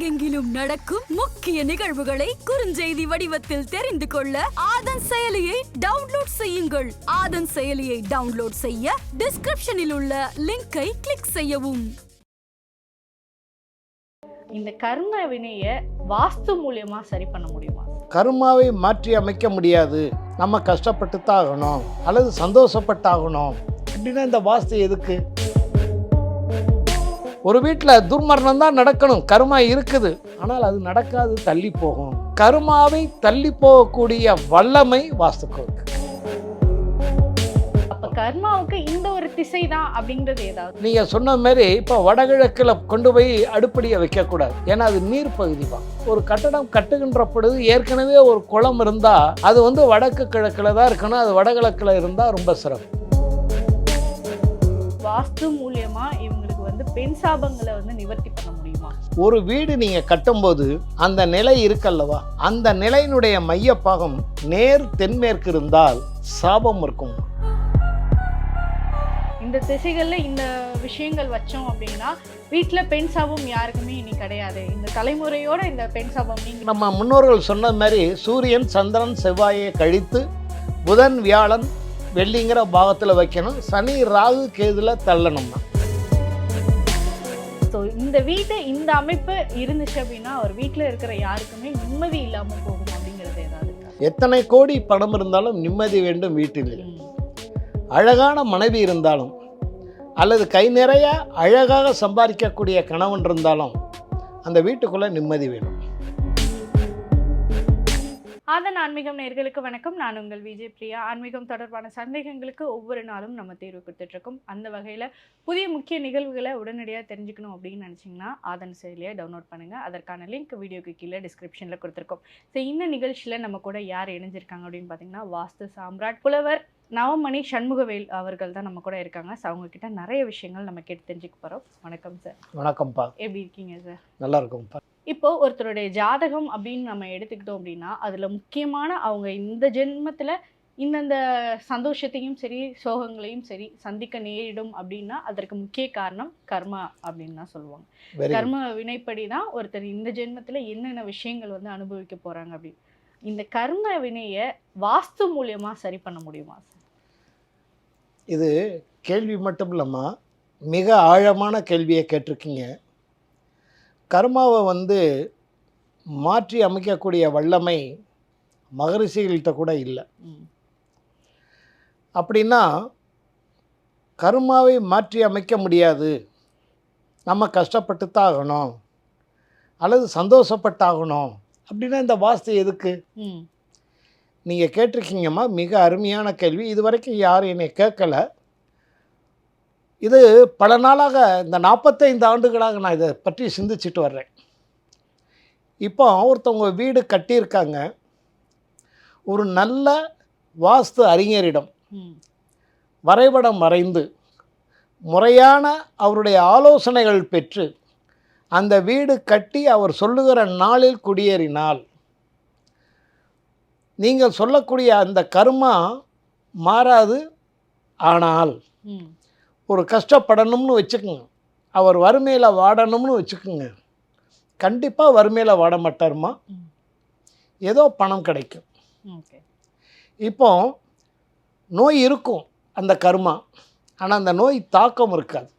உலகெங்கிலும் நடக்கும் முக்கிய நிகழ்வுகளை குறுஞ்செய்தி வடிவத்தில் தெரிந்து கொள்ள ஆதன் செயலியை டவுன்லோட் செய்யுங்கள். ஆதன் செயலியை டவுன்லோட் செய்ய டிஸ்கிரிப்ஷனில் உள்ள லிங்கை கிளிக் செய்யவும். இந்த கர்ம வினைய வாஸ்து மூலியமா சரி பண்ண முடியுமா? கர்மாவை மாற்றி அமைக்க முடியாது. நம்ம கஷ்டப்பட்டு தான் ஆகணும். அல்லது சந்தோஷப்பட்டாகணும். அப்படின்னா இந்த வாஸ்து எதுக்கு? ஒரு வீட்டில் துர்மரணம் தான் நடக்கணும். கர்மா இருக்குது. ஆனால் அது நடக்காது தள்ளி போகும். கர்மாவை தள்ளி போகக்கூடிய வல்லமை வாஸ்துக்கு இருக்கு அப்ப கர்மாவுக்கு இந்த ஒரு திசை தான் அப்படிங்கிறது ஏதாவது? நீங்கள் சொன்ன மாதிரி இப்போ வடகிழக்கில் கொண்டு போய் அடுப்படியை வைக்கக்கூடாது. ஏன்னா அது நீர் பகுதி தான். ஒரு கட்டடம் கட்டுகின்ற பொழுது ஏற்கனவே ஒரு குளம் இருந்தால் அது வந்து வடக்கு கிழக்கில் தான் இருக்கணும். அது வடகிழக்கில் இருந்தால் ரொம்ப சிறப்பு. வாஸ்து மூலியமா பெண் சாபங்களை வந்து நிவர்த்தி பண்ண முடியுமா? ஒரு வீடு நீங்கள் கட்டும்போது அந்த நிலை இருக்கல்லவா? அந்த நிலையினுடைய மையப்பாகம் நேர் தென்மேற்கு இருந்தால் சாபம் இருக்கும். இந்த திசைகள்ல இந்த விஷயங்கள் வச்சோம் அப்படின்னா வீட்ல பெண் சாபம் யாருக்குமே இனி கிடையாது. இந்த தலைமுறையோட இந்த பெண் சாபம் நீங்க நம்ம முன்னோர்கள் சொன்ன மாதிரி சூரியன் சந்திரன் செவ்வாயை கழித்து புதன் வியாழன் வெள்ளிங்கிற பாகத்தில் வைக்கணும். சனி ராகு கேதுல தள்ளணும்னா. ஸோ இந்த வீட்டு இந்த அமைப்பு இருந்துச்சு அப்படின்னா ஒரு வீட்ல இருக்கிற யாருக்குமே நிம்மதி இல்லாம போகும் அப்படிங்கிறது ஏதாவது? எத்தனை கோடி பணம் இருந்தாலும் நிம்மதி வேண்டும் வீட்டில். அழகான மனைவி இருந்தாலும் அல்லது கை நிறைய அழகாக சம்பாதிக்கக்கூடிய கணவன் இருந்தாலும் அந்த வீட்டுக்குள்ளே நிம்மதி வேணும் ஆதன் ஆன்மீகம் நேர்களுக்கு வணக்கம். நான் உங்கள் விஜய் பிரியா. ஆன்மீகம் தொடர்பான சந்தேகங்களுக்கு ஒவ்வொரு நாளும் நம்ம தீர்வு கொடுத்துட்டு இருக்கோம் அந்த வகையில் புதிய முக்கிய நிகழ்வுகளை உடனடியாக தெரிஞ்சுக்கணும் அப்படின்னு நினச்சிங்கன்னா ஆதன் செயலியை டவுன்லோட் பண்ணுங்கள் அதற்கான லிங்க் வீடியோக்கு கீழே டிஸ்கிரிப்ஷனில் கொடுத்துருக்கோம். ஸோ இந்த நிகழ்ச்சியில் நம்ம கூட யார் இணைஞ்சிருக்காங்க அப்படின்னு பார்த்தீங்கன்னா வாஸ்து சாம்ராட் புலவர் நவமணி சண்முகவேல் அவர்கள் தான் நம்ம கூட இருக்காங்க. ஸோ அவங்க கிட்ட நிறைய விஷயங்கள் நம்ம கேட்டு தெரிஞ்சுக்க போகிறோம் வணக்கம் சார் வணக்கம்ப்பா. எப்படி இருக்கீங்க சார் நல்லா இருக்கும்ப்பா. இப்போ ஒருத்தருடைய ஜாதகம் அப்படின்னு நம்ம எடுத்துக்கிட்டோம் அப்படின்னா அதுல முக்கியமான அவங்க இந்த ஜென்மத்துல இந்தந்த சந்தோஷத்தையும் சரி சோகங்களையும் சரி சந்திக்க நேரிடும் அப்படின்னா அதற்கு முக்கிய காரணம் கர்மா அப்படின்னு தான் சொல்லுவாங்க. கர்ம வினைப்படி தான் ஒருத்தர் இந்த ஜென்மத்துல என்னென்ன விஷயங்கள் வந்து அனுபவிக்க போறாங்க அப்படி. இந்த கர்ம வினைய வாஸ்து மூலியமா சரி பண்ண முடியுமா இது கேள்வி மட்டும் இல்லைம்மா மிக ஆழமான கேள்வியை கேட்டிருக்கீங்க. கர்மாவை வந்து மாற்றி அமைக்கக்கூடிய வல்லமை மகரிஷிகள்கிட்ட கூட இல்லை. அப்படின்னா கர்மாவை மாற்றி அமைக்க முடியாது. நம்ம கஷ்டப்பட்டு தான் ஆகணும் அல்லது சந்தோஷப்பட்டாகணும். அப்படின்னா இந்த வாஸ்து எதுக்கு? நீங்கள் கேட்டிருக்கீங்கம்மா மிக அருமையான கேள்வி. இது வரைக்கும் யாரும் என்னை கேட்கல. இது பல நாளாக இந்த நாற்பத்தைந்து ஆண்டுகளாக நான் இதை பற்றி சிந்திச்சிட்டு வர்றேன். இப்போ ஒருத்தவங்க வீடு கட்டியிருக்காங்க. ஒரு நல்ல வாஸ்து அறிஞரிடம் வரைபடம் வரைந்து முறையான அவருடைய ஆலோசனைகள் பெற்று அந்த வீடு கட்டி அவர் சொல்லுகிற நாளில் குடியேறினால் நீங்கள் சொல்லக்கூடிய அந்த கர்மா மாறாது ஆனால் ஒரு கஷ்டப்படணும்னு வச்சுக்கோங்க. அவர் வறுமையில் வாடணும்னு வச்சுக்கோங்க. கண்டிப்பாக வறுமையில் வாட மாட்டாருமா. ஏதோ பணம் கிடைக்கும். இப்போ நோய் இருக்கும் அந்த கர்மா. ஆனால் அந்த நோய் தாக்கம் இருக்காது.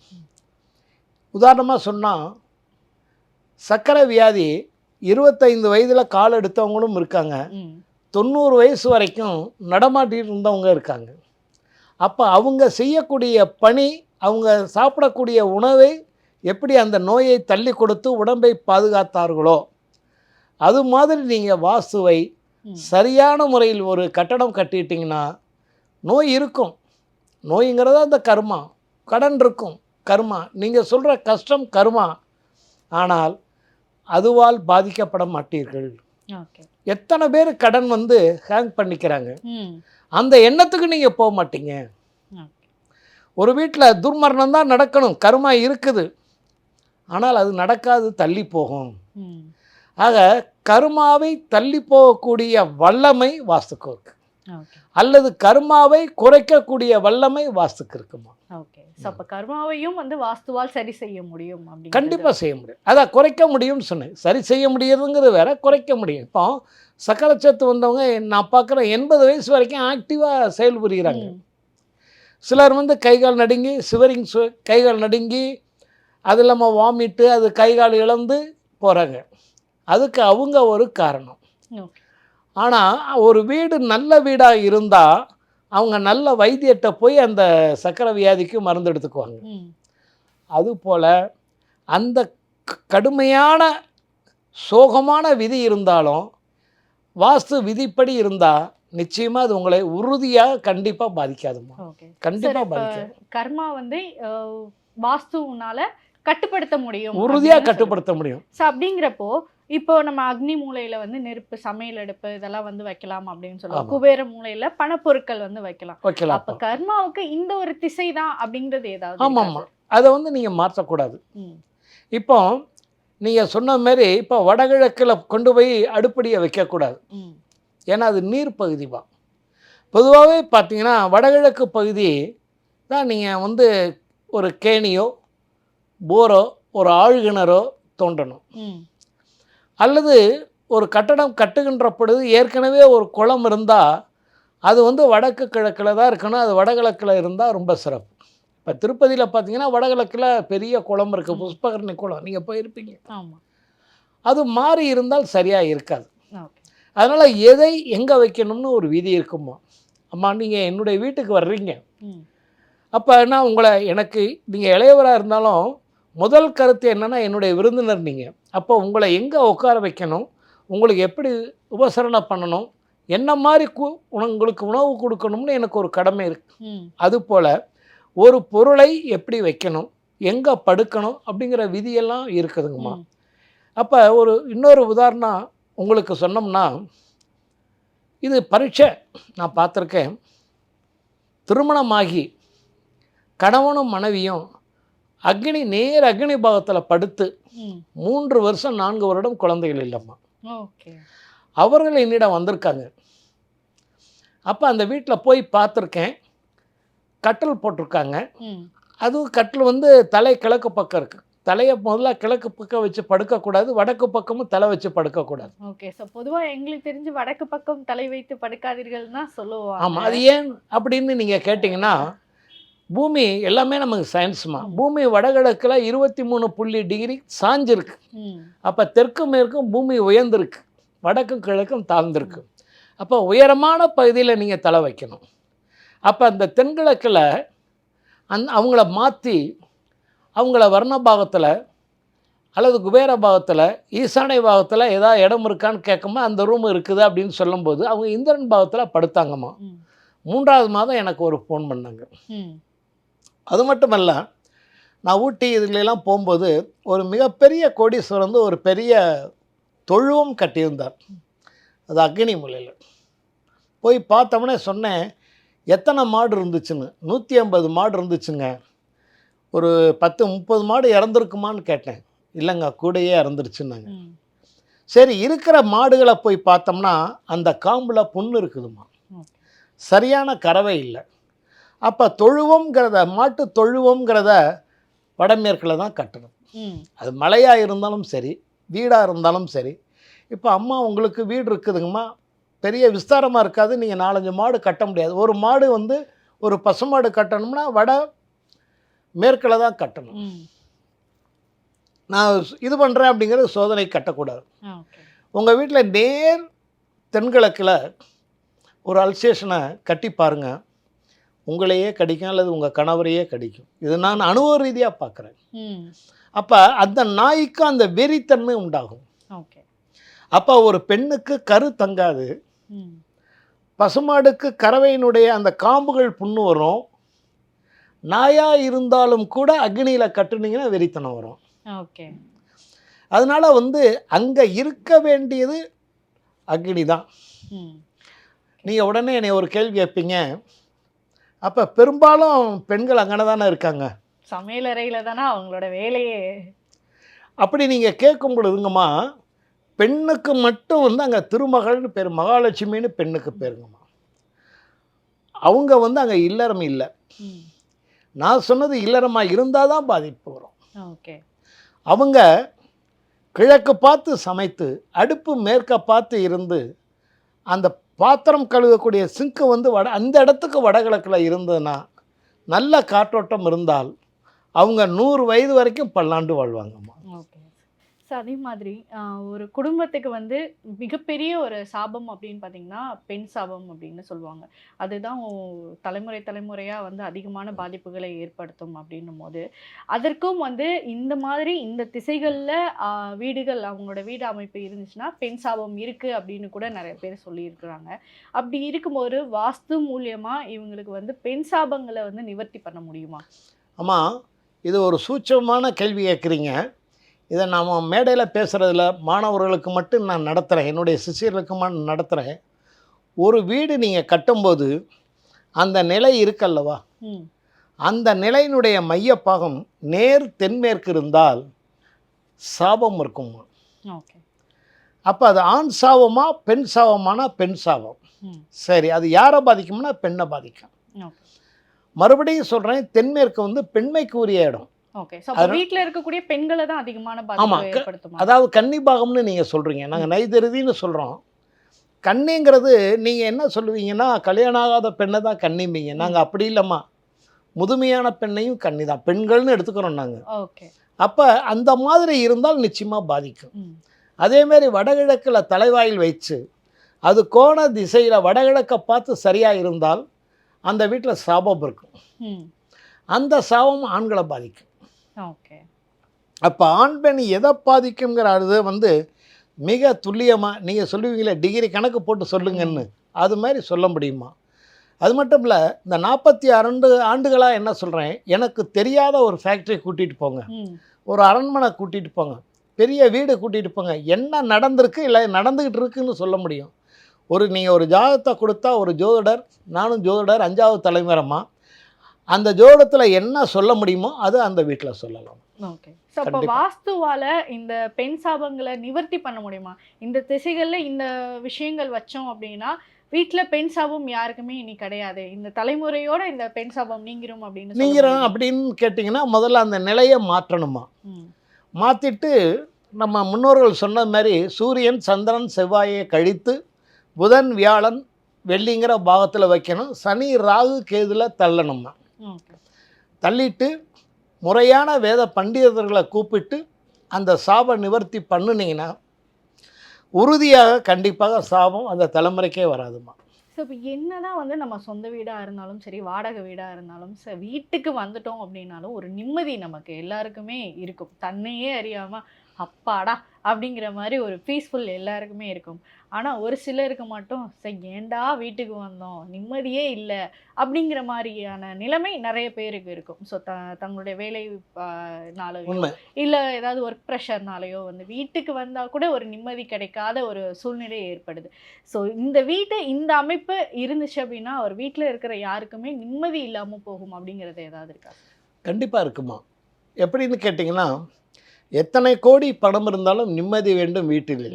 உதாரணமாக சொன்னால் சர்க்கரை வியாதி இருபத்தைந்து வயதில் கால் எடுத்தவங்களும் இருக்காங்க. தொண்ணூறு வயசு வரைக்கும் நடமாட்டிட்டு இருந்தவங்க இருக்காங்க. அப்போ அவங்க செய்யக்கூடிய பணி அவங்க சாப்பிடக்கூடிய உணவை எப்படி அந்த நோயை தள்ளி கொடுத்து உடம்பை பாதுகாத்தார்களோ அது மாதிரி நீங்கள் வாஸ்துவை ம். சரியான முறையில் ஒரு கட்டடம் கட்டிட்டீங்கன்னா நோய் இருக்கும். நோய்ங்கிறது அந்த கர்மா கடன் இருக்கும் கர்மா. நீங்கள் சொல்கிற கஷ்டம் கர்மா. ஆனால் அதுவால் பாதிக்கப்பட மாட்டீர்கள். எத்தனை பேர் கடன் வந்து ஹேங் பண்ணிக்கிறாங்க? அந்த எண்ணத்துக்கு நீங்கள் போக மாட்டீங்க. ஒரு வீட்டில் துர்மரணம் தான் நடக்கணும் கர்மா இருக்குது. ஆனால் அது நடக்காது தள்ளி போகும். ஆக கர்மாவை தள்ளி போகக்கூடிய வல்லமை வாஸ்துக்கு இருக்கு அல்லது கர்மாவை குறைக்கக்கூடிய வல்லமை வாஸ்துக்கு இருக்குமா ஓகே ஸோ அப்போ கர்மாவையும் வந்து வாஸ்துவால் சரி செய்ய முடியும் கண்டிப்பாக செய்ய முடியும். அதான் குறைக்க முடியும்னு சொன்னேன். சரி செய்ய முடியுதுங்கிறது வேற குறைக்க முடியும். இப்போ சக்கரச்சத்து வந்தவங்க நான் பார்க்குறேன் எண்பது வயசு வரைக்கும் ஆக்டிவாக செயல்புரிகிறாங்க சிலர் வந்து கைகால் நடுங்கி சிவரிங் சு கைகால் நடுங்கி அது இல்லாமல் வாமிட்டு அது கைகால் இழந்து போகிறாங்க அதுக்கு அவங்க ஒரு காரணம். ஆனால் ஒரு வீடு நல்ல வீடாக இருந்தால் அவங்க நல்ல வைத்தியத்தை போய் அந்த சக்கரை வியாதிக்கு மருந்து எடுத்துக்குவாங்க. அதுபோல் அந்த கடுமையான சோகமான விதி இருந்தாலும் வாஸ்து விதிப்படி இருந்தால் நிச்சயமாக அது உங்களை உறுதியாக கண்டிப்பாக பாதிக்காதுமா கண்டிப்பாக இப்ப பாதிக்காது. கர்மா வந்து வாஸ்துனால கட்டுப்படுத்த முடியும் உறுதியாக கட்டுப்படுத்த முடியும். ஸோ அப்படிங்கிறப்போ இப்போ நம்ம அக்னி மூலையில வந்து நெருப்பு சமையல் அடுப்பு இதெல்லாம் வந்து வைக்கலாம் அப்படின்னு சொல்லுவோம். ஆமா. குபேர மூலையில பணப்பொருட்கள் வந்து வைக்கலாம். அப்ப கர்மாவுக்கு இந்த ஒரு திசை தான் அப்படிங்கிறது ஏதாவது இருக்கா ஆமாம் அதை வந்து நீங்கள் மாற்றக்கூடாது. இப்போ நீங்கள் சொன்ன மாதிரி இப்போ வடகிழக்கில் கொண்டு போய் அடுப்படியை வைக்கக்கூடாது. ஏன்னா அது நீர் பகுதி தான் பொதுவாகவே பார்த்தீங்கன்னா வடகிழக்கு பகுதி தான் நீங்கள் வந்து ஒரு கேணியோ போரோ ஒரு ஆழ்கிணறோ தோண்டணும். அல்லது ஒரு கட்டடம் கட்டுகின்ற பொழுது ஏற்கனவே ஒரு குளம் இருந்தால் அது வந்து வடக்கு கிழக்கில் தான் இருக்கணும் அது வடகிழக்கில் இருந்தால் ரொம்ப சிறப்பு இப்போ திருப்பதியில் பார்த்தீங்கன்னா வடகிழக்கில் பெரிய குளம் இருக்குது. புஷ்பகரணி குளம். நீங்கள் போயிருப்பீங்க. ஆமா. அது மாறி இருந்தால் சரியாக இருக்காது. அதனால் எதை எங்கே வைக்கணும்னு ஒரு விதி இருக்குமா அம்மா நீங்கள் என்னுடைய வீட்டுக்கு வர்றீங்க. அப்போ நான் உங்களை எனக்கு நீங்கள் இளையவராக இருந்தாலும் முதல் கருத்து என்னென்னா என்னுடைய விருந்தினர் நீங்கள் அப்போ உங்களை எங்கே உட்கார வைக்கணும்? உங்களுக்கு எப்படி உபசரணை பண்ணணும்? என்ன மாதிரி கு உங்களுக்கு உணவு கொடுக்கணும்னு எனக்கு ஒரு கடமை இருக்குது. அதுபோல் ஒரு பொருளை எப்படி வைக்கணும்? எங்கே படுக்கணும்? அப்படிங்கிற விதியெல்லாம் இருக்குதுங்கம்மா. அப்போ ஒரு இன்னொரு உதாரணம் உங்களுக்கு சொன்னோம்னா இது பரீட்சை. நான் பார்த்துருக்கேன். திருமணமாகி கணவனும் மனைவியும் அக்னி நேர் அக்னி பாகத்தில் படுத்து. மூன்று வருஷம் நான்கு வருடம் குழந்தைகள் இல்லைம்மா. ஓகே. அவர்கள் என்னிடம் வந்திருக்காங்க. அப்போ அந்த வீட்டில் போய் பார்த்துருக்கேன். கட்டில் போட்டிருக்காங்க. அதுவும் கட்டில் வந்து தலை கிழக்கு பக்கம் இருக்குது தலையை முதல்ல கிழக்கு பக்கம் வச்சு படுக்கக்கூடாது வடக்கு பக்கமும் தலை வச்சு படுக்கக்கூடாது. ஓகே ஸோ பொதுவா எங்களுக்கு தெரிஞ்சு வடக்கு பக்கம் தலை வைத்து படுக்காதீர்கள் தான் சொல்லுவாங்க. ஆமாம் அது ஏன் அப்படின்னு நீங்கள் கேட்டிங்கன்னா பூமி எல்லாமே நமக்கு சயின்ஸுமா பூமி வடகிழக்கில் இருபத்தி மூணு புள்ளி டிகிரி சாஞ்சிருக்கு. அப்போ தெற்கு மேற்கும் பூமி உயர்ந்திருக்கு. வடக்கும் கிழக்கும் தாழ்ந்திருக்கு. அப்போ உயரமான பகுதியில் நீங்கள் தலை வைக்கணும். அப்போ அந்த தென்கிழக்கில் அந் அவங்கள மாற்றி அவங்கள வர்ண பாகத்தில் அல்லது குபேர பாகத்தில் ஈசானை பாகத்தில் ஏதாவது இடம் இருக்கான்னு கேட்கும்போது அந்த ரூம் இருக்குது அப்படின்னு சொல்லும்போது அவங்க இந்திரன் பாகத்தில் படுத்தாங்கம்மா. மூன்றாவது மாதம் எனக்கு ஒரு ஃபோன் பண்ணாங்க. அது மட்டுமல்ல நான் ஊட்டி இதுலெல்லாம் போகும்போது ஒரு மிகப்பெரிய கோடீஸ்வரர் வந்து ஒரு பெரிய தொழுவம் கட்டியிருந்தார் அது அக்னி மூலையில் போய் பார்த்தோம்னே சொன்னேன் எத்தனை மாடு இருந்துச்சுன்னு? நூற்றி ஐம்பது மாடு இருந்துச்சுங்க. ஒரு பத்து முப்பது மாடு இறந்துருக்குமான்னு கேட்டேன். இல்லைங்க கூடயே இறந்துருச்சுன்னாங்க. சரி இருக்கிற மாடுகளை போய் பார்த்தோம்னா அந்த காம்பில் புண்ணு இருக்குதுமா. சரியான கறவை இல்லை. அப்போ தொழுவம்ங்கிறத மாட்டு தொழுவம்ங்கிறத வடமேற்கில் தான் கட்டணும். அது மலையாக இருந்தாலும் சரி வீடாக இருந்தாலும் சரி. இப்போ அம்மா உங்களுக்கு வீடு இருக்குதுங்கம்மா பெரிய விஸ்தாரமாக இருக்காது. நீங்கள் நாலஞ்சு மாடு கட்ட முடியாது. ஒரு மாடு வந்து ஒரு பசுமாடு கட்டணும்னா வட மேற்கில் தான் கட்டணும். நான் இது பண்ணுறேன் அப்படிங்கிறது சோதனை கட்டக்கூடாது. உங்கள் வீட்டில் நேர் தென்கிழக்கில் ஒரு அல்சேஷனை கட்டி பாருங்க. உங்களையே கடிக்கும் அல்லது உங்கள் கணவரையே கடிக்கும். இது நான் அனுபவ ரீதியாக பார்க்குறேன். அப்போ அந்த நாய்க்கு அந்த வெறித்தன்மை உண்டாகும். ஓகே. அப்போ ஒரு பெண்ணுக்கு கரு தங்காது. பசுமாடுக்கு கறவையினுடைய அந்த காம்புகள் புண்ணு வரும். நாயாக இருந்தாலும் கூட அக்னியில் கட்டுனீங்கன்னா வெறித்தனம் வரும். ஓகே. அதனால வந்து அங்கே இருக்க வேண்டியது அக்னி தான். ம். நீங்கள் உடனே என்னை ஒரு கேள்வி கேட்பீங்க. அப்போ பெரும்பாலும் பெண்கள் அங்கே தானே இருக்காங்க. சமையலறையில தானே அவங்களோட வேலையே. அப்படி நீங்கள் கேட்கும் பொழுதுங்கம்மா பெண்ணுக்கு மட்டும் வந்து அங்கே திருமகள்னு பேர் மகாலட்சுமின்னு பெண்ணுக்கு பேருங்கம்மா. அவங்க வந்து அங்கே இல்லறம் இல்லை. நான் சொன்னது இல்லறமாக இருந்தால் தான் பாதிப்பு வரும். ஓகே. அவங்க கிழக்கு பார்த்து சமைத்து அடுப்பு மேற்க பார்த்து இருந்து அந்த பாத்திரம் கழுவக்கூடிய சிங்க்கு வந்து வட அந்த இடத்துக்கு வடகிழக்கில் இருந்ததுன்னா நல்ல காற்றோட்டம் இருந்தால் அவங்க நூறு வயது வரைக்கும் பல்லாண்டு வாழ்வாங்கம்மா. ஸோ அதே மாதிரி ஒரு குடும்பத்துக்கு வந்து மிகப்பெரிய ஒரு சாபம் அப்படின்னு பார்த்தீங்கன்னா பெண் சாபம் அப்படின்னு சொல்லுவாங்க. அதுதான் தலைமுறை தலைமுறையாக வந்து அதிகமான பாதிப்புகளை ஏற்படுத்தும் அப்படின்னும் போது அதற்கும் வந்து இந்த மாதிரி இந்த திசைகளில் வீடுகள் அவங்களோட வீடு அமைப்பு இருந்துச்சுன்னா பெண் சாபம் இருக்குது அப்படின்னு கூட நிறைய பேர் சொல்லியிருக்கிறாங்க. அப்படி இருக்கும்போது வாஸ்து மூலியமாக இவங்களுக்கு வந்து பெண் சாபங்களை வந்து நிவர்த்தி பண்ண முடியுமா? ஆமாம் இது ஒரு சூட்சமான கேள்வி கேட்குறீங்க இதை நாம் மேடையில் பேசுகிறதுல மாணவர்களுக்கு மட்டும் நான் நடத்துகிறேன். என்னுடைய சிஷியர்களுக்கு மட்டும் நடத்துகிறேன். ஒரு வீடு நீங்கள் கட்டும்போது அந்த நிலை இருக்கல்லவா அந்த நிலையினுடைய மையப்பாகம் நேர் தென்மேற்கு இருந்தால் சாபம் இருக்குமா. அப்போ அது ஆண் சாபமா பெண் சாபமானா பெண் சாபம். சரி அது யாரை பாதிக்கும்னா பெண்ணை பாதிக்கும். மறுபடியும் சொல்கிறேன் தென்மேற்கு வந்து பெண்மைக்கு உரிய இடம். ஓகே ஸோ அப்போ வீட்டில் இருக்கக்கூடிய பெண்களை தான் அதிகமான ஆமா, பாதிப்பு க- ஏற்படுத்துமா? அதாவது கன்னி பாகம்னு நீங்கள் சொல்கிறீங்க நாங்கள் நைதருதின்னு சொல்கிறோம் கன்னிங்கிறது நீங்கள் என்ன சொல்லுவீங்கன்னா கல்யாணம் ஆகாத பெண்ணை தான் கன்னிம்பீங்க. நாங்கள் அப்படி இல்லைம்மா. முதுமையான பெண்ணையும் கன்னி தான் பெண்கள்னு எடுத்துக்கிறோம் நாங்கள் ஓகே அப்போ அந்த மாதிரி இருந்தால் நிச்சயமாக பாதிக்கும். அதேமாரி வடகிழக்கில் தலைவாயில் வச்சு அது கோண திசையில் வடகிழக்கை பார்த்து சரியாக இருந்தால் அந்த வீட்டில் சாபம் இருக்கும். அந்த சாபம் ஆண்களை பாதிக்கும். அப்போ ஆண் பெண் எதை பாதிக்குங்கிற அது வந்து மிக துல்லியமாக நீங்கள் சொல்லுவீங்களே டிகிரி கணக்கு போட்டு சொல்லுங்கன்னு. அது மாதிரி சொல்ல முடியுமா? அது மட்டும் இல்லை இந்த நாற்பத்தி ஆண்டு ஆண்டுகளாக என்ன சொல்கிறேன் எனக்கு தெரியாத ஒரு ஃபேக்ட்ரி கூட்டிகிட்டு போங்க. ஒரு அரண்மனை கூட்டிகிட்டு போங்க. பெரிய வீடு கூட்டிகிட்டு போங்க. என்ன நடந்திருக்கு இல்லை நடந்துக்கிட்டு இருக்குன்னு சொல்ல முடியும். ஒரு நீங்கள் ஒரு ஜாதகத்தை கொடுத்தா ஒரு ஜோதிடர் நானும் ஜோதிடர் அஞ்சாவது தலைமுறைமா? அந்த ஜோதிடத்தில் என்ன சொல்ல முடியுமோ அது அந்த வீட்டில் சொல்லலாம். ஓகே. ஸோ அப்போ. வாஸ்துவால இந்த பெண் சாபங்களை நிவர்த்தி பண்ண முடியுமா? இந்த திசைகள்ல இந்த விஷயங்கள் வச்சோம் அப்படின்னா வீட்ல பெண் சாபம் யாருக்குமே இனி கிடையாது. இந்த தலைமுறையோட இந்த பெண் சாபம் நீங்கிரும் அப்படின்னு நீங்கிறோம்? அப்படின்னு கேட்டிங்கன்னா முதல்ல அந்த நிலையை மாற்றணுமா? மாற்றிட்டு நம்ம முன்னோர்கள் சொன்ன மாதிரி சூரியன் சந்திரன் செவ்வாயை கழித்து புதன் வியாழன் வெள்ளிங்கிற பாகத்தில் வைக்கணும். சனி ராகு கேதுல தள்ளணுமா ஓகே தள்ளிட்டு முறையான வேத பண்டிதர்களை கூப்பிட்டு அந்த சாப நிவர்த்தி பண்ணுனீங்கன்னா உறுதியாக கண்டிப்பாக சாபம் அந்த தலைமுறைக்கே வராதுமா ஸோ இப்போ என்னதான் வந்து நம்ம சொந்த வீடாக இருந்தாலும் சரி வாடகை வீடாக இருந்தாலும் சரி வீட்டுக்கு வந்துட்டோம் அப்படின்னாலும் ஒரு நிம்மதி நமக்கு எல்லாருக்குமே இருக்கும். தன்னையே அறியாமல் அப்பாடா அப்படிங்கிற மாதிரி ஒரு பீஸ்ஃபுல் எல்லாருக்குமே இருக்கும். ஆனால் ஒரு சிலருக்கு மட்டும் ஏன்டா வீட்டுக்கு வந்தோம்? நிம்மதியே இல்லை. அப்படிங்கிற மாதிரியான நிலைமை நிறைய பேருக்கு இருக்கும். ஸோ த தங்களுடைய வேலை நாளையோ இல்லை ஏதாவது ஒர்க் ப்ரெஷர்னாலேயோ வந்து வீட்டுக்கு வந்தால் கூட ஒரு நிம்மதி கிடைக்காத ஒரு சூழ்நிலை ஏற்படுது. ஸோ இந்த வீட்டு இந்த அமைப்பு இருந்துச்சு அப்படின்னா ஒரு வீட்டில் இருக்கிற யாருக்குமே நிம்மதி இல்லாமல் போகும் அப்படிங்கிறது ஏதாவது இருக்கா? கண்டிப்பாக இருக்குமா? எப்படின்னு கேட்டிங்கன்னா எத்தனை கோடி பணம் இருந்தாலும் நிம்மதி வேண்டும் வீட்டில்.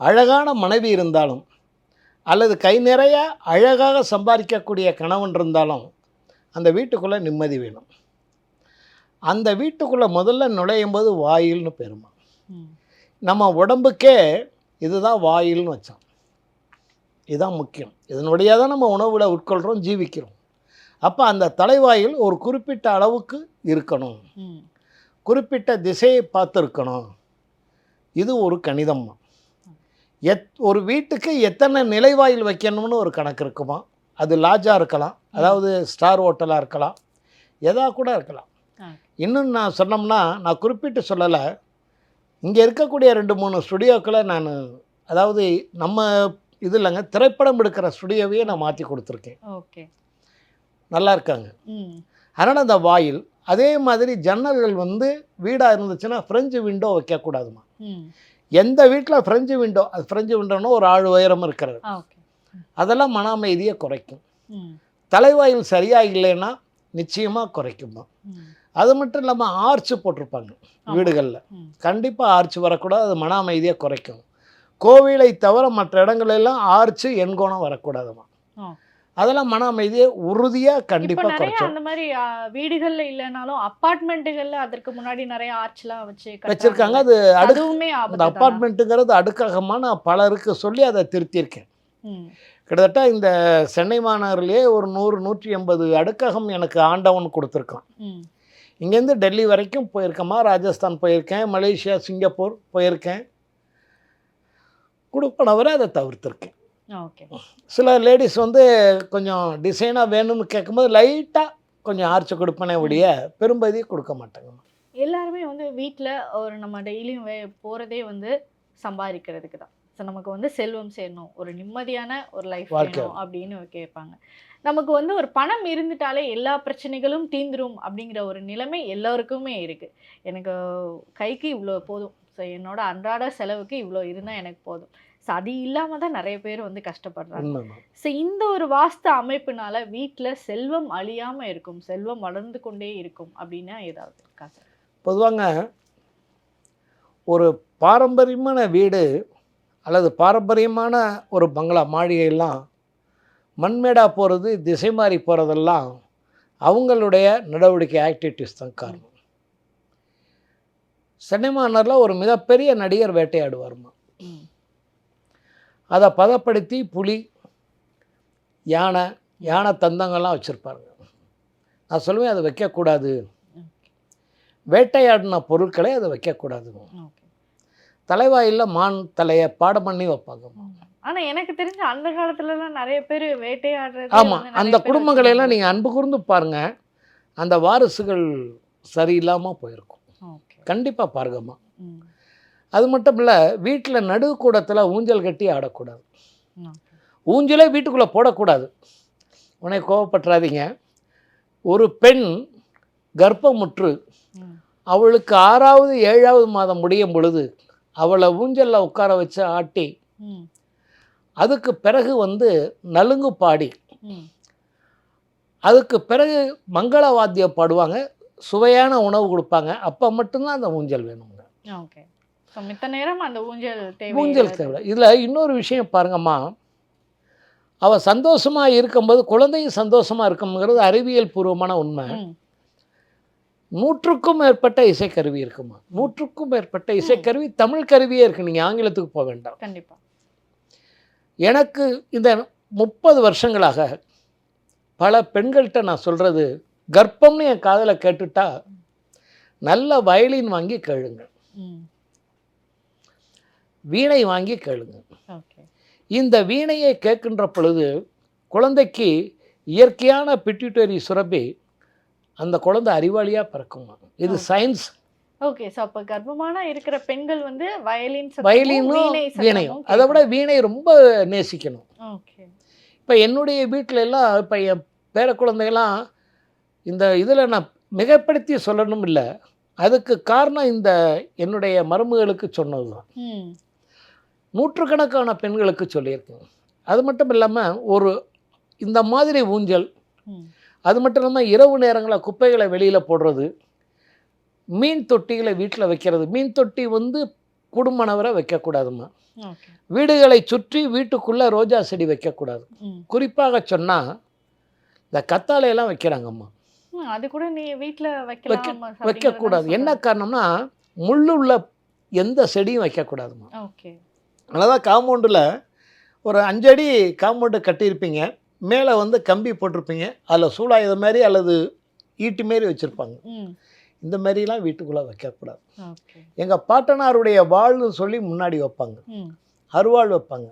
அழகான மனைவி இருந்தாலும் அல்லது கை நிறைய அழகாக சம்பாதிக்கக்கூடிய கணவன் இருந்தாலும் அந்த வீட்டுக்குள்ளே நிம்மதி வேணும். அந்த வீட்டுக்குள்ளே முதல்ல நுழையும் போது வாயில்னு பெருமா நம்ம உடம்புக்கே இதுதான் வாயில்னு வச்சோம் இதுதான் முக்கியம். இதனுடைய தான் நம்ம உணவில் உட்கொள்கிறோம் ஜீவிக்கிறோம். அப்போ அந்த தலைவாயில் ஒரு குறிப்பிட்ட அளவுக்கு இருக்கணும். குறிப்பிட்ட திசையை பார்த்து இருக்கணும் இது ஒரு கணிதம். எத் ஒரு வீட்டுக்கு எத்தனை நிலைவாயில் வைக்கணும்னு ஒரு கணக்கு இருக்குமா? அது லாட்ஜாக இருக்கலாம். அதாவது ஸ்டார் ஹோட்டலாக இருக்கலாம். எதா கூட இருக்கலாம். இன்னும் நான் சொன்னோம்னா நான் குறிப்பிட்டு சொல்லலை. இங்கே இருக்கக்கூடிய ரெண்டு மூணு ஸ்டுடியோக்களை நான் அதாவது நம்ம இது இல்லைங்க திரைப்படம் எடுக்கிற ஸ்டுடியோவையே நான் மாற்றி கொடுத்துருக்கேன். ஓகே. நல்லா இருக்காங்க. அதனால் அந்த வாயில் அதே மாதிரி ஜன்னல்கள் வந்து வீடாக இருந்துச்சுன்னா ஃப்ரெஞ்சு விண்டோ வைக்கக்கூடாதுமா. எந்த வீட்டில் ஃப்ரெஞ்சு விண்டோ அது ஃப்ரெஞ்சு விண்டோன்னு ஒரு ஆழ் உயரம் இருக்கிறது. அதெல்லாம் மன அமைதியை குறைக்கும் தலைவாயில் சரியாக இல்லைன்னா நிச்சயமாக குறைக்குமா. அது மட்டும் இல்லாமல் ஆர்ச்சு போட்டிருப்பாங்க. வீடுகளில். கண்டிப்பாக ஆர்ச் வரக்கூடாது அது மன அமைதியை குறைக்கும். கோவிலை தவிர மற்ற இடங்களெல்லாம் ஆர்ச்சு எண்கோணம் வரக்கூடாதுமா. அதெல்லாம் மன அமைதியை உறுதியாக கண்டிப்பாக நிறைய குறைச்சிடும் அந்த மாதிரி வீடுகள்ல இல்லைனாலும் அப்பார்ட்மெண்ட்டுகள்ல அதற்கு முன்னாடி நிறைய ஆர்ச்லாம் வச்சு. வச்சுருக்காங்க அது அடுக்கு அதுவுமே அந்த? அப்பார்ட்மெண்ட்டுங்கிறது அடுக்காகமாக நான் பலருக்கு சொல்லி அதை திருத்தியிருக்கேன். கிட்டத்தட்ட இந்த சென்னை மாநகரிலேயே ஒரு நூறு நூற்றி எண்பது அடுக்ககம் எனக்கு ஆண்டவன் கொடுத்துருக்கான். இங்கேருந்து டெல்லி வரைக்கும் போயிருக்கேம்மா ராஜஸ்தான் போயிருக்கேன் மலேசியா சிங்கப்பூர் போயிருக்கேன் கொடுப்பனவரை அதை தவிர்த்திருக்கேன் சில லேடிஸ் வந்து கொஞ்சம் டிசைனாக வேணும்னு கேட்கும்போது லைட்டாக கொஞ்சம் ஆர்ச்சி கொடுப்பனே ஒழிய பெரும்பதி கொடுக்க மாட்டேங்கம்மா எல்லாருமே வந்து வீட்ல ஒரு நம்ம டெய்லியும் வே போறதே வந்து சம்பாதிக்கிறதுக்கு தான். ஸோ நமக்கு வந்து செல்வம் சேரணும். ஒரு நிம்மதியான ஒரு லைஃப். வேணும் அப்படின்னு கேட்பாங்க. நமக்கு வந்து ஒரு பணம் இருந்துட்டாலே எல்லா பிரச்சனைகளும் தீந்துரும் அப்படிங்கிற ஒரு நிலைமை எல்லாருக்குமே இருக்கு. எனக்கு கைக்கு இவ்வளோ போதும். ஸோ என்னோட அன்றாட செலவுக்கு இவ்வளோ இருந்தால் எனக்கு போதும். ஸோ அது இல்லாமல் தான் நிறைய பேர் வந்து கஷ்டப்படுறாங்க. ஸோ இந்த ஒரு வாஸ்து அமைப்புனால வீட்டில் செல்வம் அழியாமல் இருக்கும் செல்வம் வளர்ந்து கொண்டே இருக்கும் அப்படின்னா ஏதாவது இருக்கா சார்? பொதுவாங்க ஒரு பாரம்பரியமான வீடு அல்லது பாரம்பரியமான ஒரு பங்களா மாளிகையெல்லாம் மண்மேடாக போகிறது திசை மாறி போகிறதெல்லாம் அவங்களுடைய நடவடிக்கை ஆக்டிவிட்டீஸ் தான் காரணம். சென்னை ஒரு மிகப்பெரிய நடிகர் வேட்டையாடுவார்மா. அதை பதப்படுத்தி புலி யானை யானை தந்தங்கள்லாம் வச்சுருப்பாருங்க நான் சொல்லுவேன் அதை வைக்கக்கூடாது. வேட்டையாடின பொருட்களை அதை வைக்கக்கூடாது. ஓகே. தலைவாயில் மான் தலையை பாடம் பண்ணி வைப்பாங்க. ஆனா எனக்கு தெரிஞ்ச அந்த காலத்துல எல்லாம் நிறைய பேர் வேட்டையாடுறது ஆமாம் அந்த குடும்பங்களை எல்லாம் நீங்கள் அன்பு கூர்ந்து பாருங்கள் அந்த வாரிசுகள் சரியில்லாமல் போயிருக்கும். கண்டிப்பாக பாருங்கம்மா. அது மட்டும் இல்லை வீட்டில் நடுக்கூடத்தில் ஊஞ்சல் கட்டி ஆடக்கூடாது. ஊஞ்சலே வீட்டுக்குள்ளே போடக்கூடாது. உடனே கோவப்பட்டுறாதீங்க. ஒரு பெண் கர்ப்பமுற்று. அவளுக்கு ஆறாவது ஏழாவது மாதம் முடியும் பொழுது அவளை ஊஞ்சலில் உட்கார வச்சு ஆட்டி அதுக்கு பிறகு வந்து நலுங்கு பாடி அதுக்கு பிறகு மங்கள வாத்தியம் பாடுவாங்க. சுவையான உணவு கொடுப்பாங்க. அப்போ மட்டும்தான் அந்த ஊஞ்சல் வேணுங்க. ஓகே. மித்த நேரம் அந்த ஊஞ்சல் தேவை. ஊஞ்சல் தேவை. இதில் இன்னொரு விஷயம் பாருங்கம்மா. அவள் சந்தோஷமாக இருக்கும்போது குழந்தையும் சந்தோஷமாக இருக்குங்கிறது அறிவியல் பூர்வமான உண்மை. நூற்றுக்கும் மேற்பட்ட இசைக்கருவி இருக்குமா? நூற்றுக்கும் மேற்பட்ட இசைக்கருவி தமிழ் கருவியே இருக்கு. நீங்கள் ஆங்கிலத்துக்கு போக வேண்டாம். கண்டிப்பா. எனக்கு இந்த முப்பது வருஷங்களாக பல பெண்கள்கிட்ட நான் சொல்கிறது கர்ப்பம்னு என் காதில் கேட்டுட்டா நல்ல வயலின் வாங்கி கேளுங்க. ம். வீணை வாங்கி கேளுங்க. ஓகே. இந்த வீணையை கேட்கின்ற பொழுது குழந்தைக்கு இயற்கையான பிட்யூட்டரி சுரப்பி அந்த குழந்தை அறிவாளியாக பிறக்குமா? இது. சயின்ஸ் ஓகே ஸோ அப்போ கர்ப்பமான இருக்கிற பெண்கள் வந்து வயலின் வயலினும் வீணையும். அதை விட வீணை ரொம்ப நேசிக்கணும். ஓகே. இப்போ என்னுடைய வீட்டில எல்லாம் இப்போ என் பேர குழந்தைகள்லாம் இந்த இதில் நான் மிகப்படுத்தி சொல்லணும் இல்லை அதுக்கு காரணம் இந்த என்னுடைய மருமகளுக்கு சொன்னது தான் நூற்றுக்கணக்கான பெண்களுக்கு சொல்லியிருக்கேன். அது மட்டும் இல்லாமல் ஒரு இந்த மாதிரி ஊஞ்சல் அது மட்டும் இல்லாமல் இரவு நேரங்களில் குப்பைகளை வெளியில் போடுறது மீன் தொட்டிகளை வீட்டில் வைக்கிறது. மீன் தொட்டி வந்து குடும்பனவரை வைக்கக்கூடாதும்மா. ஓகே. வீடுகளை சுற்றி வீட்டுக்குள்ளே ரோஜா செடி வைக்கக்கூடாது. குறிப்பாக சொன்னால் இந்த கத்தாழையெல்லாம் வைக்கிறாங்கம்மா. அது கூட நீ வீட்ல வைக்கலாம் வைக்கக்கூடாது என்ன காரணம்னா முள்ளுள்ள எந்த செடியும் வைக்கக்கூடாதும்மா ஓகே. அதனால் காம்பவுண்டில் ஒரு அஞ்சடி காம்பவுண்டு கட்டியிருப்பீங்க. மேலே வந்து கம்பி போட்டிருப்பீங்க. அதில் சூளாயுதம் மாதிரி அல்லது ஈட்டி மாரி வச்சுருப்பாங்க. இந்த மாதிரிலாம் வீட்டுக்குள்ளே வைக்கக்கூடாது. எங்கள் பாட்டனாருடைய வாழ்னு சொல்லி முன்னாடி வைப்பாங்க. அருவாள் வைப்பாங்க.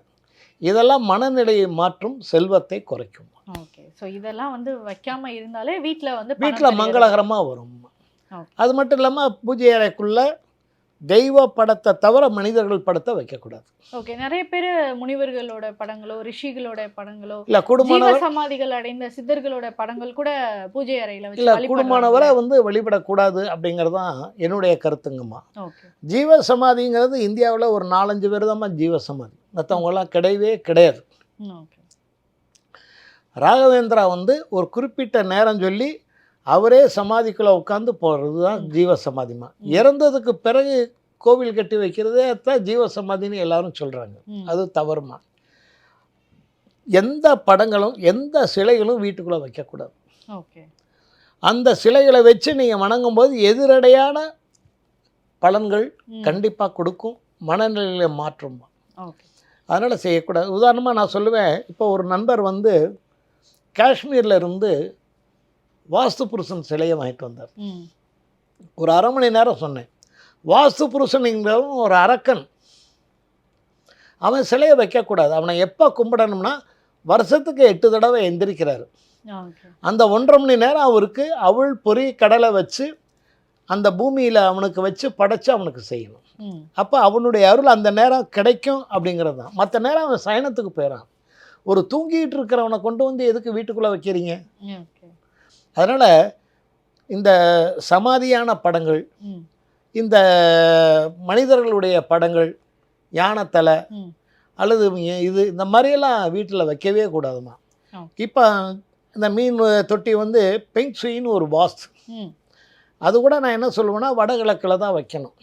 இதெல்லாம் மனநிலையை மாற்றும் செல்வத்தை குறைக்கும். ஓகே. ஸோ இதெல்லாம் வந்து வைக்காம இருந்தாலே வீட்ல வந்து வீட்டில் மங்களகரமாக வரும். அது மட்டும் இல்லாமல் பூஜை அறைக்குள்ள தெய்வ படத்தை தவிர மனிதர்கள் படத்தை வைக்கக்கூடாது. ஓகே நிறைய பேர் முனிவர்களோட படங்களோ ரிஷிகளோட படங்களோ இல்லை குடும்பமானவர் சமாதிகள் அடைந்த சித்தர்களோட படங்கள் கூட பூஜை அறையில இல்லை. குடும்பமானவரை வந்து வழிபடக்கூடாது அப்படிங்கிறது தான் என்னுடைய கருத்துங்கம்மா. ஜீவ சமாதிங்கிறது இந்தியாவில் ஒரு நாலஞ்சு பேர் தான் ஜீவ சமாதி மற்றவங்களாம் கிடையவே கிடையாது. ராகவேந்திரா வந்து ஒரு குறிப்பிட்ட நேரம் சொல்லி அவரே சமாதிக்குள்ளே உட்காந்து போகிறது தான் ஜீவ சமாதிமா. இறந்ததுக்கு பிறகு கோவில் கட்டி வைக்கிறதே தான் ஜீவ சமாதின்னு எல்லாரும் சொல்கிறாங்க அது தவறுமா. எந்த படங்களும் எந்த சிலைகளும் வீட்டுக்குள்ளே வைக்கக்கூடாது. ஓகே. அந்த சிலைகளை வச்சு நீங்கள் வணங்கும்போது எதிரடையான பலன்கள் கண்டிப்பாக கொடுக்கும். மனநிலையில மாற்றும் அதனால் செய்யக்கூடாது. உதாரணமாக நான் சொல்லுவேன். இப்போ ஒரு நண்பர் வந்து காஷ்மீரில் இருந்து வாஸ்து புருஷன் சிலையை வாங்கிட்டு வந்தார். ஒரு அரை மணி நேரம் சொன்னேன். வாஸ்து புருஷனுங்கிறவன் ஒரு அரக்கன். அவன் சிலையை வைக்கக்கூடாது. அவனை எப்போ கும்பிடணும்னா வருஷத்துக்கு எட்டு தடவை எந்திரிக்கிறாரு. அந்த ஒன்றரை மணி நேரம் அவருக்கு அவள் பொறி கடலை வச்சு அந்த பூமியில் அவனுக்கு வச்சு படைச்சு அவனுக்கு செய்யணும். அப்போ அவனுடைய அருள் அந்த நேரம் கிடைக்கும் அப்படிங்கிறது தான். மற்ற நேரம் அவன் சயனத்துக்கு போயிடறான் ஒரு தூங்கிட்டு இருக்கிறவனை கொண்டு வந்து எதுக்கு வீட்டுக்குள்ளே வைக்கிறீங்க? அதனால் இந்த சமாதியான படங்கள் இந்த மனிதர்களுடைய படங்கள் யானைத்தலை அல்லது இது இந்த மாதிரியெல்லாம் வீட்டில் வைக்கவே கூடாதுமா. இப்போ இந்த மீன் தொட்டி வந்து பெங் சுயின்னு ஒரு வாஸ்து அது கூட நான் என்ன சொல்லுவேன்னா வடகிழக்கில் தான் வைக்கணும்.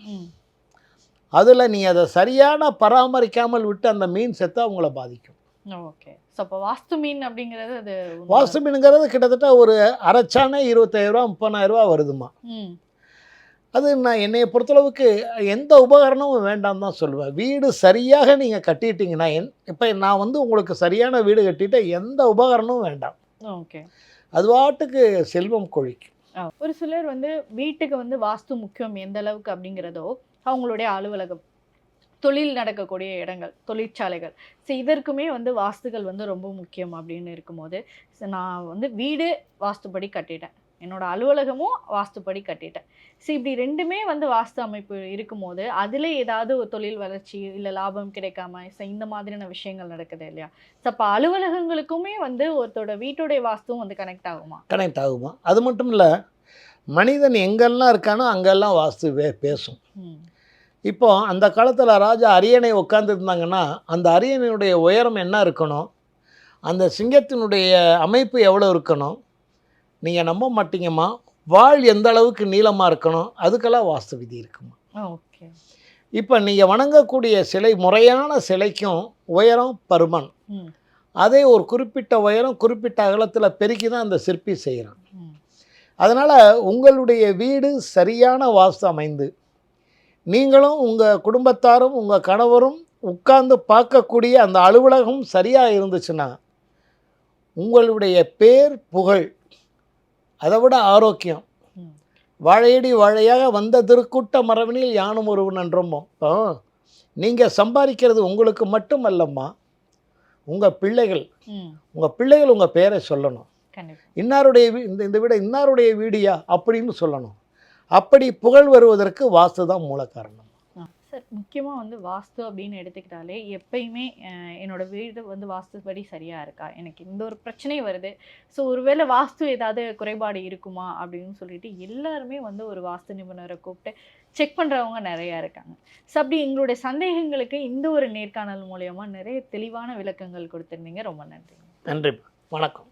அதில் நீ அதை சரியான பராமரிக்காமல் விட்டு அந்த மீன் செத்து அவங்கள பாதிக்கும். ஓகே. ஸோ அப்போ வாஸ்து மீன் அப்படிங்கிறது அது. வாஸ்து மீனுங்கிறது கிட்டத்தட்ட ஒரு அரைச்சானே இருபத்தாயிரரூவா முப்பதாயிரரூவா வருதுமா அது நான் என்னைய பொறுத்தளவுக்கு எந்த உபகரணமும் வேண்டாம் தான் சொல்லுவேன். வீடு சரியாக நீங்கள் கட்டிட்டீங்கன்னா என் இப்போ நான் வந்து உங்களுக்கு சரியான வீடு கட்டிட்டேன் எந்த உபகரணமும் வேண்டாம். ஓகே. அது பாட்டுக்கு செல்வம் கொழிக்கும். ஒரு சிலர் வந்து வீட்டுக்கு வந்து வாஸ்து முக்கியம் எந்த அளவுக்கு அப்படிங்கிறதோ அவங்களுடைய அலுவலகம். தொழில் நடக்கக்கூடிய இடங்கள் தொழிற்சாலைகள். ஸோ இதற்குமே வந்து வாஸ்துகள் வந்து ரொம்ப முக்கியம் அப்படின்னு இருக்கும்போது so நான் வந்து வீடு வாஸ்துப்படி கட்டிட்டேன். என்னோட அலுவலகமும் வாஸ்துப்படி கட்டிட்டேன். ஸோ இப்படி ரெண்டுமே வந்து வாஸ்து அமைப்பு இருக்கும்போது அதில் ஏதாவது ஒரு தொழில் வளர்ச்சி இல்லை லாபம் கிடைக்காம ஸோ இந்த மாதிரியான விஷயங்கள் நடக்குது இல்லையா? ஸோ அப்போ அலுவலகங்களுக்குமே வந்து ஒருத்தரோட வீட்டுடைய வாஸ்துவும் வந்து கனெக்ட் ஆகுமா? கனெக்ட் ஆகுமா? அது மட்டும் இல்லை மனிதன் எங்கெல்லாம் இருக்கானோ அங்கெல்லாம் வாஸ்து பேசும். இப்போ அந்த காலத்தில் ராஜா அரியணை உட்காந்துருந்தாங்கன்னா அந்த அரியணையுடைய உயரம் என்ன இருக்கணும்? அந்த சிங்கத்தினுடைய அமைப்பு எவ்வளோ இருக்கணும்? நீங்கள் நம்ப மாட்டீங்கம்மா. வாள் எந்த அளவுக்கு நீளமாக இருக்கணும்? அதுக்கெல்லாம் வாஸ்து விதி இருக்குமா ஓகே. இப்போ நீங்கள் வணங்கக்கூடிய சிலை முறையான சிலைக்கும் உயரம் பருமன். அதே ஒரு குறிப்பிட்ட உயரம் குறிப்பிட்ட அகலத்தில் பெருக்கி தான் அந்த சிற்பி செய்கிறான் அதனால் உங்களுடைய வீடு சரியான வாஸ்து அமைந்து நீங்களும் உங்கள் குடும்பத்தாரும் உங்கள் கணவரும் உட்கார்ந்து பார்க்கக்கூடிய அந்த அலுவலகம் சரியாக இருந்துச்சுன்னா உங்களுடைய பேர் புகழ் அதை விட ஆரோக்கியம். வாழையடி வாழையாக வந்த திருக்கூட்ட மரபினில் யானும் ஒருவன் என்றோமோ? இப்போ நீங்கள் சம்பாதிக்கிறது உங்களுக்கு மட்டும் அல்லம்மா உங்கள் பிள்ளைகள் உங்கள் பிள்ளைகள் உங்கள் பேரை சொல்லணும். இன்னாருடைய வீ இந்த இந்த வீட இன்னாருடைய வீடியா அப்படின்னு சொல்லணும். அப்படி புகழ் வருவதற்கு வாஸ்து தான் மூல காரணம். சார் முக்கியமாக வந்து வாஸ்து அப்படின்னு எடுத்துக்கிட்டாலே எப்பயுமே அஹ், என்னோட வீடு வந்து வாஸ்துபடி சரியாக இருக்கா? எனக்கு இந்த ஒரு பிரச்சனை வருது. ஸோ ஒருவேளை வாஸ்து ஏதாவது குறைபாடு இருக்குமா? அப்படின்னு சொல்லிட்டு எல்லாருமே வந்து ஒரு வாஸ்து நிபுணரை கூப்பிட்டு செக் பண்ணுறவங்க நிறையா இருக்காங்க. ஸோ அப்படி எங்களுடைய சந்தேகங்களுக்கு இந்த ஒரு நேர்காணல் மூலயமா நிறைய தெளிவான விளக்கங்கள் கொடுத்துருந்தீங்க. ரொம்ப நன்றி நன்றி. வணக்கம்.